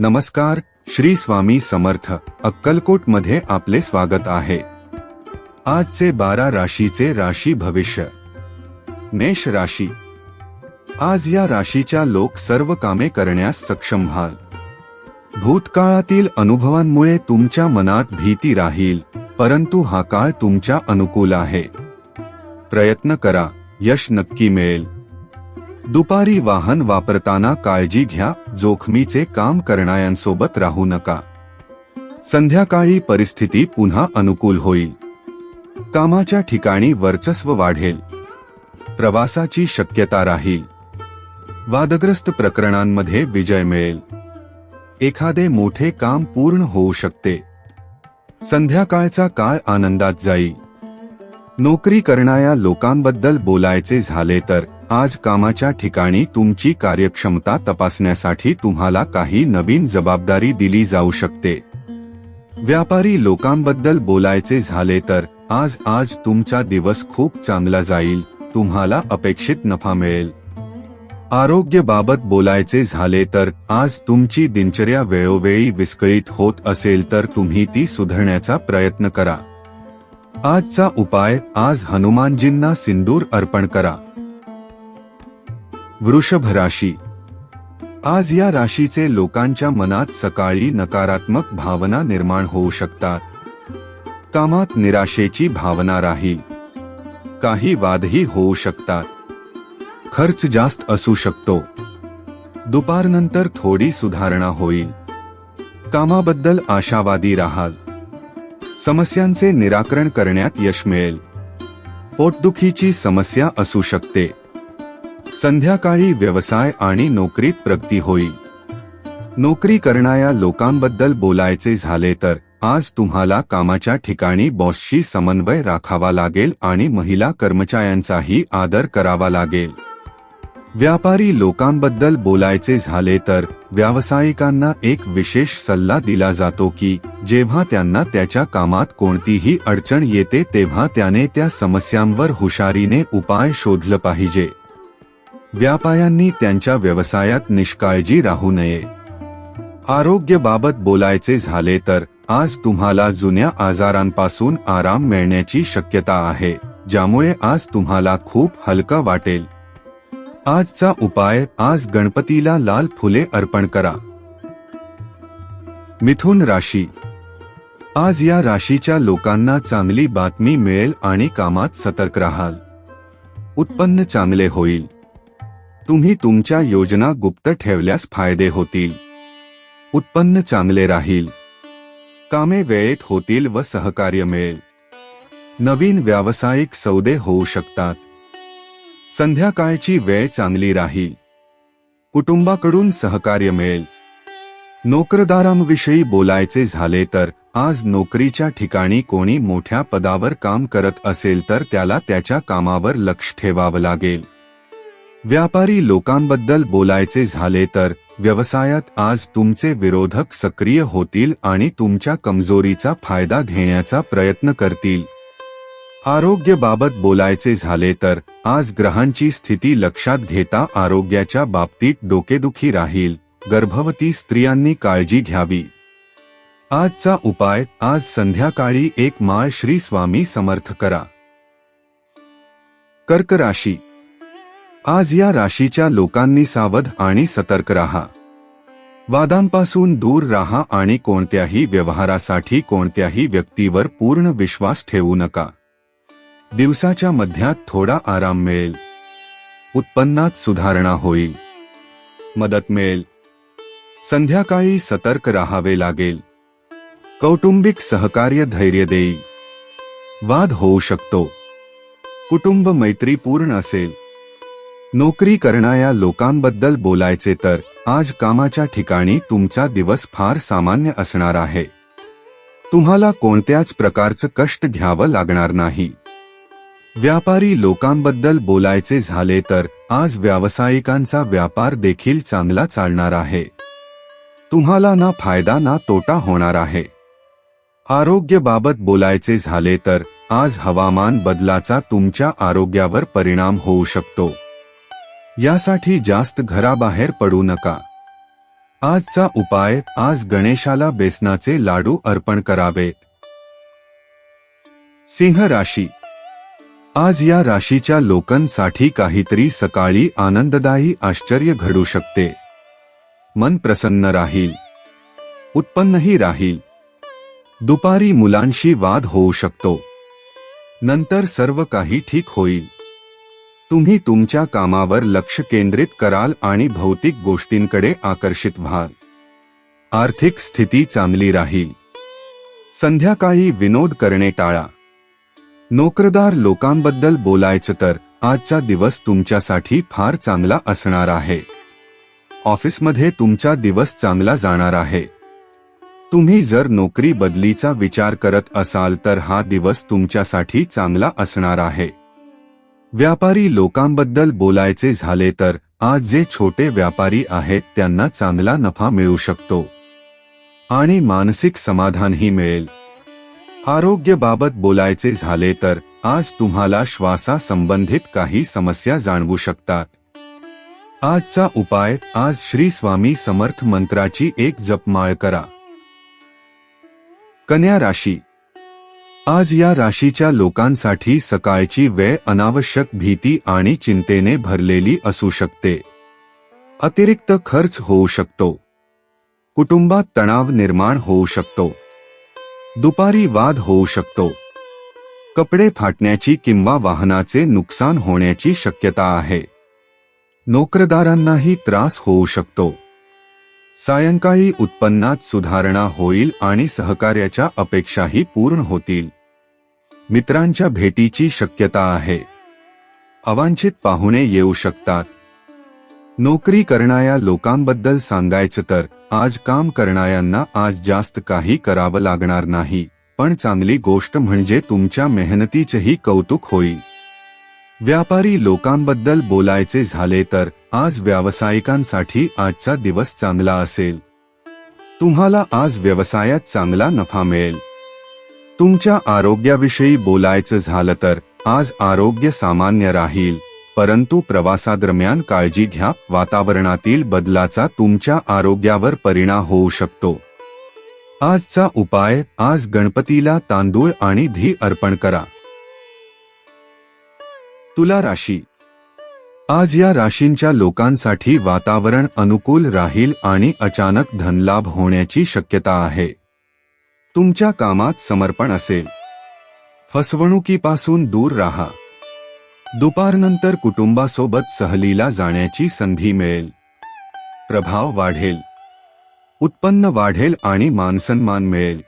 नमस्कार श्री स्वामी समर्थ अक्कलकोटमध्ये आपले स्वागत आहे. आजचे बारा राशीचे राशी भविष्य. मेष राशी. आज या राशीच्या लोक सर्व कामे करण्यास सक्षम व्हाल. भूतकाळातील अनुभवांमुळे तुमच्या मनात भीती राहील परंतु हा काळ तुमच्या अनुकूल आहे. प्रयत्न करा यश नक्की मिळेल. दुपारी वाहन वापरताना काळजी घ्या जोखमीचे काम करणाऱ्यांसोबत राहू नका. संध्याकाळी परिस्थिती पुन्हा अनुकूल होईल. कामाच्या ठिकाणी वर्चस्व वाढेल. प्रवासाची शक्यता राहील. वादग्रस्त प्रकरणांमध्ये विजय मिळेल. एखादे मोठे काम पूर्ण होऊ शकते. संध्याकाळचा काळ आनंदात जाईल. नोकरी करणाऱ्या लोकांबद्दल बोलायचे झाले तर आज कामाच्या ठिकाणी तुमची कार्यक्षमता तपासण्यासाठी तुम्हाला काही नवीन जबाबदारी दिली जाऊ शकते. व्यापारी लोकांबद्दल बोलायचे झाले तर आज आज तुमचा दिवस खूप चांगला जाईल तुम्हाला अपेक्षित नफा मिळेल. आरोग्यबाबत बोलायचे झाले तर आज तुमची दिनचर्या वेळोवेळी विस्कळीत होत असेल तर तुम्ही ती सुधारण्याचा प्रयत्न करा. आजचा उपाय आज हनुमानजींना सिंदूर अर्पण करा. वृषभ राशी आज या राशीचे लोकांच्या मनात सकाळी नकारात्मक भावना निर्माण होऊ शकतात. कामात निराशेची भावना राहील काही वादही होऊ शकतात. खर्च जास्त असू शकतो. दुपारनंतर थोडी सुधारणा होईल. कामाबद्दल आशावादी राहाल. समस्यांचे निराकरण करण्यात यश मिळेल. पोटदुखीची समस्या असू शकते. संध्याकाळी व्यवसाय आणि नोकरीत प्रगती होईल. नोकरी करणाऱ्या लोकांबद्दल बोलायचे झाले तर आज तुम्हाला कामाच्या ठिकाणी बॉसशी समन्वय राखावा लागेल आणि महिला कर्मचाऱ्यांचाही आदर करावा लागेल. व्यापारी लोकांबद्दल बोलायचे झाले तर व्यावसायिकांना एक विशेष सल्ला दिला जातो की जेव्हा त्यांना त्याच्या कामात कोणतीही अडचण येते तेव्हा त्याने त्या समस्यांवर हुशारीने उपाय शोधलं पाहिजे. व्यापाऱ्यांनी त्यांच्या व्यवसायात निष्काळजी राहू नये. आरोग्यबाबत बोलायचे झाले तर आज तुम्हाला जुन्या आजारांपासून आराम मिळण्याची शक्यता आहे ज्यामुळे आज तुम्हाला खूप हलका वाटेल. आजचा उपाय आज गणपतीला लाल फुले अर्पण करा. मिथुन राशी. आज या राशीच्या लोकांना चांगली बातमी मिळेल आणि कामात सतर्क राहाल. उत्पन्न चांगले होईल. तुम्ही तुमच्या योजना गुप्त ठेवल्यास फायदे होतील. उत्पन्न चांगले राहील. कामे वेळेत होतील व सहकार्य मिळेल. नवीन व्यावसायिक सौदे होऊ शकतात. संध्याकाळची वेळ चांगली राहील. कुटुंबाकडून सहकार्य मिळेल. नोकरदारांविषयी बोलायचे झाले तर आज नोकरीच्या ठिकाणी कोणी मोठ्या पदावर काम करत असेल तर त्याला त्याच्या कामावर लक्ष ठेवावं लागेल. व्यापारी लोकांबद्दल बोलायचे झाले तर व्यवसायात आज तुमचे विरोधक सक्रिय होतील आणि तुमच्या कमजोरीचा फायदा घेण्याचा प्रयत्न करतील. आरोग्यबाबत बोलायचे झाले तर आज ग्रहांची स्थिती लक्षात घेता आरोग्याच्या बाबतीत डोकेदुखी राहील गर्भवती स्त्रियांनी काळजी घ्यावी. आजचा उपाय आज संध्याकाळी एक माळ श्री स्वामी समर्थ करा. कर्क राशी आज या राशीच्या लोकांनी सावध आणि सतर्क राहा. वादांपासून दूर राहा आणि कोणत्याही व्यवहारासाठी कोणत्याही व्यक्तीवर पूर्ण विश्वास ठेवू नका. दिवसाच्या मध्यात थोडा आराम मिळेल. उत्पन्नात सुधारणा होईल. मदत मिळेल. संध्याकाळी सतर्क राहावे लागेल. कौटुंबिक सहकार्य धैर्य देईल. वाद होऊ शकतो. कुटुंब मैत्रीपूर्ण असेल. नोकरी करणाऱ्या लोकांबद्दल बोलायचे तर आज कामाच्या ठिकाणी तुमचा दिवस फार सामान्य असणार आहे. तुम्हाला कोणत्याच प्रकारचं कष्ट घ्यावं लागणार नाही. व्यापारी लोकांबद्दल बोलायचे झाले तर आज व्यावसायिकांचा व्यापार देखील चांगला चालणार आहे. तुम्हाला ना फायदा ना तोटा होणार आहे. आरोग्यबाबत बोलायचे झाले तर आज हवामान बदलाचा तुमच्या आरोग्यावर परिणाम होऊ शकतो. यासाठी जास्त घराबाहेर पडू नका. आजचा उपाय आज गणेशाला बेसनाचे लाडू अर्पण करावेत सिंह राशी. आज या राशीच्या लोकांसाठी काहीतरी सकाळी आनंददायी आश्चर्य घडू शकते. मन प्रसन्न राहील. उत्पन्नही राहील. दुपारी मुलांशी वाद होऊ शकतो. नंतर सर्व काही ठीक होईल. तुम्ही तुमच्या कामावर लक्ष केंद्रित कराल आणि भौतिक गोष्टींकडे आकर्षित व्हाल. आर्थिक स्थिती चांगली राहील. संध्याकाळी विनोद करणे टाळा. नोकरदार लोकांबद्दल बोलायचं तर आजचा दिवस तुमच्यासाठी फार चांगला असणार आहे. ऑफिसमध्ये तुमचा दिवस चांगला जाणार आहे. तुम्ही जर नोकरी बदलीचा विचार करत असाल तर हा दिवस तुमच्यासाठी चांगला असणार आहे. व्यापारी लोकांबद्दल बोलायचे झाले तर आज जे छोटे व्यापारी आहेत त्यांना चांगला नफा मिळू शकतो. आणि मानसिक समाधानही मिळेल. आरोग्यबाबत बोलायचे झाले तर आज तुम्हाला श्वासासंबंधित काही समस्या जाणवू शकतात. आजचा उपाय आज श्री स्वामी समर्थ मंत्राची एक जपमाळ करा. कन्या राशी आज या राशीच्या लोकांसाठी सकाळची वेळ अनावश्यक भीती आणि चिंतेने भरलेली असू शकते. अतिरिक्त खर्च होऊ शकतो. कुटुंबात तणाव निर्माण होऊ शकतो. दुपारी वाद होऊ शकतो. कपडे फाटण्याची किंवा वाहनाचे नुकसान होण्याची शक्यता आहे. नोकरदारांनाही त्रास होऊ शकतो. सायंकाळी उत्पन्नात सुधारणा होईल आणि सहकार्याच्या अपेक्षाही पूर्ण होतील. मित्रांच्या भेटीची शक्यता आहे. अवांछित पाहुणे येऊ शकतात. नोकरी करणाऱ्या लोकांबद्दल सांगायचं तर आज काम करणाऱ्यांना आज जास्त काही करावं लागणार नाही. पण चांगली गोष्ट म्हणजे तुमच्या मेहनतीचेही कौतुक होईल. व्यापारी लोकांबद्दल बोलायचे झाले तर आज व्यावसायिकांसाठी आजचा दिवस चांगला असेल. तुम्हाला आज व्यवसायात चांगला नफा मिळेल. तुमच्या आरोग्याविषयी बोलायचं झालं तर आज आरोग्य सामान्य राहील. परंतु प्रवासादरम्यान काळजी घ्या वातावरणातील बदलाचा तुमच्या आरोग्यावर परिणाम होऊ शकतो. आजचा उपाय आज गणपतीला तांदूळ आणि धी अर्पण करा. तुला राशी. आज या राशींच्या लोकांसाठी वातावरण अनुकूल राहील आणि अचानक धनलाभ होण्याची शक्यता आहे. तुमच्या कामात समर्पण असेल. फसवणुकीपासून दूर राहा. दुपारनंतर कुटुंबासोबत सहलीला जाण्याची संधी मिळेल. प्रभाव वाढेल. उत्पन्न वाढेल आणि मानसन्मान मिळेल.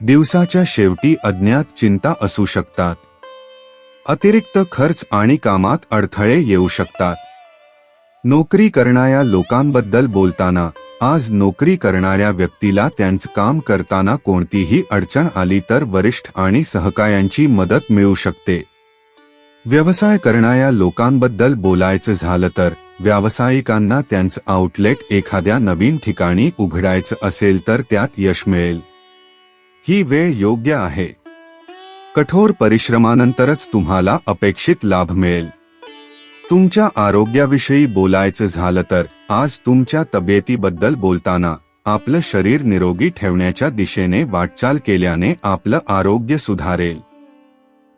दिवसाच्या शेवटी अज्ञात चिंता असू शकतात. अतिरिक्त खर्च आणि कामात अडथळे येऊ शकतात. नोकरी करणाऱ्या लोकांबद्दल बोलताना आज नोकरी करणाऱ्या व्यक्तीला त्यांचं काम करताना कोणतीही अडचण आली तर वरिष्ठ आणि सहकायांची मदत मिळू शकते. व्यवसाय करणाऱ्या लोकांबद्दल बोलायचं झालं तर व्यावसायिकांना त्यांचं आउटलेट एखाद्या नवीन ठिकाणी उघडायचं असेल तर त्यात यश मिळेल. ही वेळ योग्य आहे. कठोर परिश्रमानंतरच तुम्हाला अपेक्षित लाभ मिळेल. तुमच्या आरोग्याविषयी बोलायचं झालं तर आज तुमच्या तब्येतीबद्दल बोलताना आपलं शरीर निरोगी ठेवण्याच्या दिशेने वाटचाल केल्याने आपलं आरोग्य सुधारेल.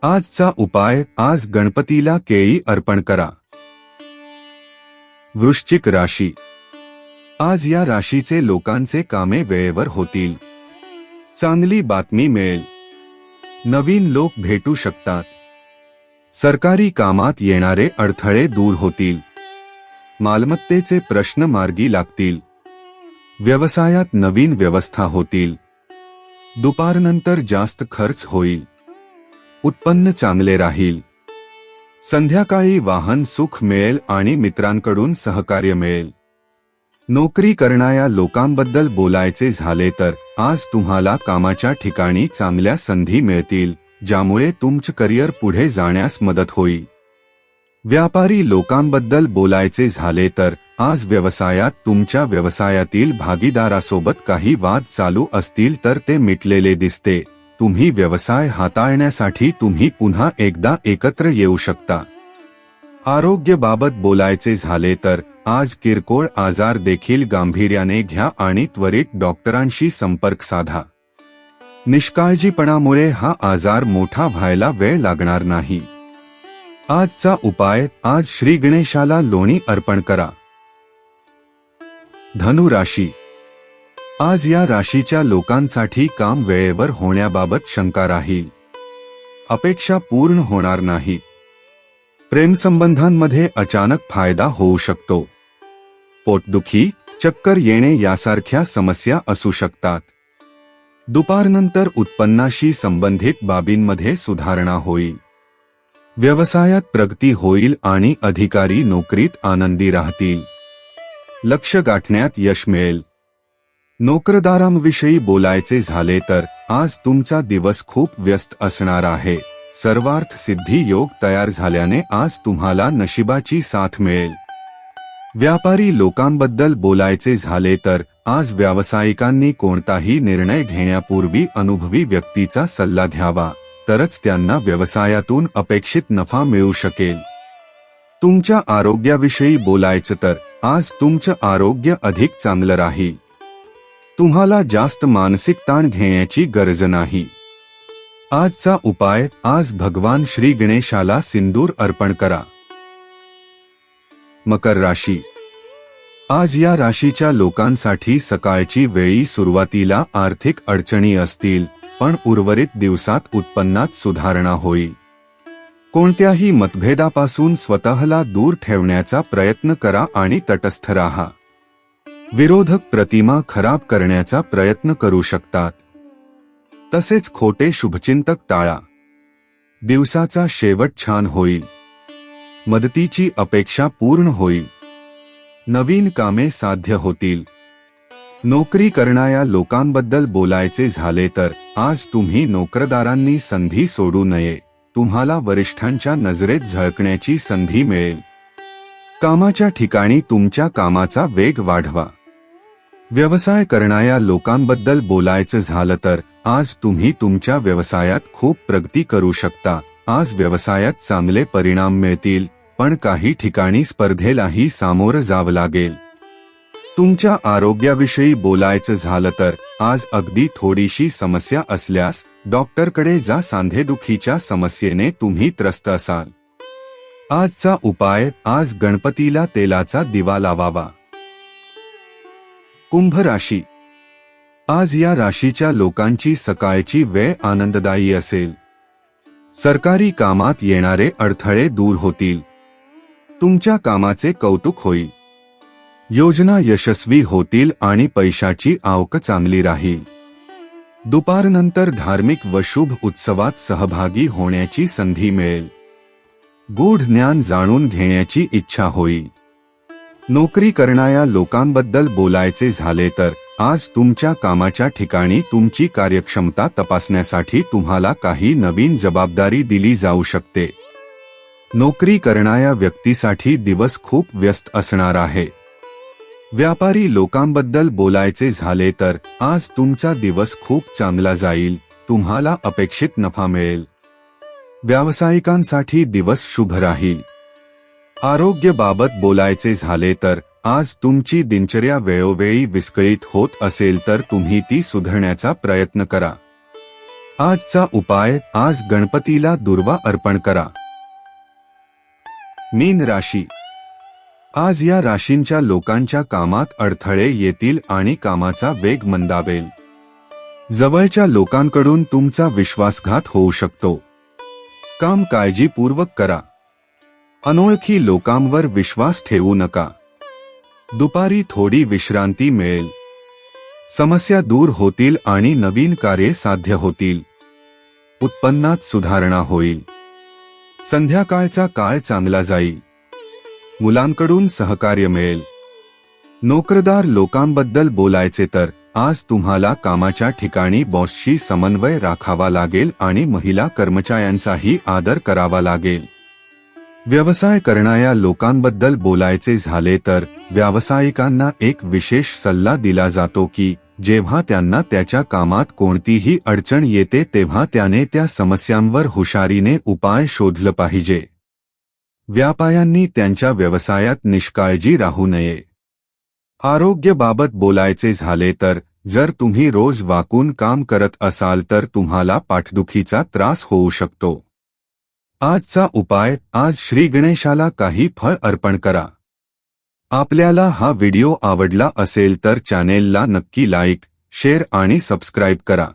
आजचा उपाय आज गणपतीला केळी अर्पण करा. वृश्चिक राशी. आज या राशीचे लोकांचे कामे वेळेवर होतील. चांगली बातमी मिळेल. नवीन लोक भेटू शकतात. सरकारी कामात येणारे अडथळे दूर होतील. मालमत्तेचे प्रश्न मार्गी लागतील. व्यवसायात नवीन व्यवस्था होतील. दुपारनंतर जास्त खर्च होईल. उत्पन्न चांगले राहील. संध्याकाळी वाहन सुख मिळेल आणि मित्रांकडून सहकार्य मिळेल. नोकरी करणाऱ्या लोकांबद्दल बोलायचे झाले तर आज तुम्हाला कामाच्या ठिकाणी चांगल्या संधी मिळतील ज्यामुळे तुमचं करिअर पुढे जाण्यास मदत होईल. व्यापारी लोकांबद्दल बोलायचे झाले तर आज व्यवसायात तुमच्या व्यवसायातील भागीदारासोबत काही वाद चालू असतील तर ते मिटलेले दिसते. तुम्ही व्यवसाय हाताळण्यासाठी तुम्ही पुन्हा एकदा एकत्र येऊ शकता. आरोग्यबाबत बोलायचे झाले तर आज किरकोळ आजार देखील गांभीर्याने घ्या आणि त्वरित डॉक्टरांशी संपर्क साधा. निष्काळजीपणामुळे हा आजार मोठा व्हायला वेळ लागणार नाही. आजचा उपाय आज श्री गणेशाला लोणी अर्पण करा. धनु राशी. आज या राशीच्या लोकांसाठी काम वेळेवर होण्याबाबत शंका राहील. अपेक्षा पूर्ण होणार नाही. प्रेमसंबंधांमध्ये अचानक फायदा होऊ शकतो. पोटदुखी चक्कर येणे यासारख्या समस्या असू शकतात. दुपारनंतर उत्पन्नाशी संबंधित बाबींमध्ये सुधारणा होईल. व्यवसायात प्रगती होईल आणि अधिकारी नोकरीत आनंदी राहतील. लक्ष गाठण्यात यश मिळेल. नोकरदारांविषयी बोलायचे झाले तर आज तुमचा दिवस खूप व्यस्त असणार आहे. सर्वार्थ सिद्धी योग तयार झाल्याने आज तुम्हाला नशिबाची साथ मिळेल. व्यापारी लोकांबद्दल बोलायचे झाले तर आज व्यावसायिकांनी कोणताही निर्णय घेण्यापूर्वी अनुभवी व्यक्तीचा सल्ला घ्यावा. तरच त्यांना व्यवसायातून अपेक्षित नफा मिळू शकेल. तुमच्या आरोग्याविषयी बोलायचं तर आज तुमचं आरोग्य अधिक चांगलं राहील. तुम्हाला जास्त मानसिक ताण घेण्याची गरज नाही. आजचा उपाय आज भगवान श्री गणेशाला सिंदूर अर्पण करा. मकर राशी. आज या राशीच्या लोकांसाठी सकाळची वेळी सुरुवातीला आर्थिक अडचणी असतील पण उर्वरित दिवसात उत्पन्नात सुधारणा होईल. कोणत्याही मतभेदापासून स्वतःला दूर ठेवण्याचा प्रयत्न करा आणि तटस्थ राहा. विरोधक प्रतिमा खराब करण्याचा प्रयत्न करू शकतात. तसेच खोटे शुभचिंतक टाळा. दिवसाचा शेवट छान होईल. मदतीची अपेक्षा पूर्ण होईल. नवीन कामे साध्य होतील. नोकरी करणाऱ्या लोकांबद्दल बोलायचे झाले तर आज तुम्ही नोकरदारांनी संधी सोडू नये. तुम्हाला वरिष्ठांच्या नजरेत झळकण्याची संधी मिळेल. कामाच्या ठिकाणी तुमच्या कामाचा वेग वाढवा. व्यवसाय करणाऱ्या लोकांबद्दल बोलायचं झालं तर आज तुम्ही तुमच्या व्यवसायात खूप प्रगती करू शकता. आज व्यवसायात चांगले परिणाम मिळतील पण काही ठिकाणी स्पर्धेलाही सामोरं जावं लागेल. तुमच्या आरोग्याविषयी बोलायचं झालं तर आज अगदी थोडीशी समस्या असल्यास डॉक्टरकडे जा सांधेदुखीच्या समस्येने तुम्ही त्रस्त असाल. आजचा उपाय आज गणपतीला तेलाचा दिवा लावावा. कुंभ राशी. आज या राशीच्या लोकांची सकाळची वेळ आनंददायी असेल. सरकारी कामात येणारे अडथळे दूर होतील. तुमच्या कामाचे कौतुक होईल. योजना यशस्वी होतील आणि पैशाची आवक चांगली राहील. दुपारनंतर धार्मिक व शुभ उत्सवात सहभागी होण्याची संधी मिळेल. गूढ ज्ञान जाणून घेण्याची इच्छा होईल. नोकरी करणाऱ्या लोकांबद्दल बोलायचे झाले तर आज तुमच्या कामाच्या ठिकाणी तुमची कार्यक्षमता तपासण्यासाठी तुम्हाला काही नवीन जबाबदारी दिली जाऊ शकते. नोकरी करणाऱ्या व्यक्तीसाठी दिवस खूप व्यस्त असणार आहे. व्यापारी लोकांबद्दल बोलायचे झाले तर आज तुमचा दिवस खूप चांगला जाईल तुम्हाला अपेक्षित नफा मिळेल. व्यावसायिकांसाठी दिवस शुभ राहील. आरोग्यबाबत बोलायचे झाले तर आज तुमची दिनचर्या वेळोवेळी विस्कळीत होत असेल तर तुम्ही ती सुधारण्याचा प्रयत्न करा. आजचा उपाय आज गणपतीला दुर्वा अर्पण करा. मीन राशी आज या राशींच्या लोकांच्या कामात अडथळे येतील आणि कामाचा वेग मंदावेल. जवळच्या लोकांकडून तुमचा विश्वासघात होऊ शकतो. काम काळजीपूर्वक करा. अनोळखी लोकांवर विश्वास ठेवू नका. दुपारी थोडी विश्रांती मिळेल. समस्या दूर होतील आणि नवीन कार्ये साध्य होतील. उत्पन्नात सुधारणा होईल. संध्याकाळचा काळ चांगला जाईल. मुलांकडून सहकार्य मिळेल. नोकरदार लोकांबद्दल बोलायचे तर आज तुम्हाला कामाच्या ठिकाणी बॉसशी समन्वय राखावा लागेल आणि महिला कर्मचाऱ्यांचाही आदर करावा लागेल. व्यवसाय करणाऱ्या लोकांबद्दल बोलायचे झाले तर व्यावसायिकांना एक विशेष सल्ला दिला जातो की जेव्हा त्यांना त्याच्या कामात कोणतीही अडचण येते तेव्हा त्याने त्या समस्यांवर हुशारीने उपाय शोधलं पाहिजे. व्यापायांनी त्यांच्या व्यवसायात निष्काळजी राहू नये. आरोग्यबाबत बोलायचे झाले तर जर तुम्ही रोज वाकून काम करत असाल तर तुम्हाला पाठदुखीचा त्रास होऊ शकतो. आजचा उपाय आज श्री गणेशाला काही फळ अर्पण करा. आपल्याला हा व्हिडिओ आवडला असेल तर चॅनेलला नक्की लाईक शेअर आणि सबस्क्राईब करा.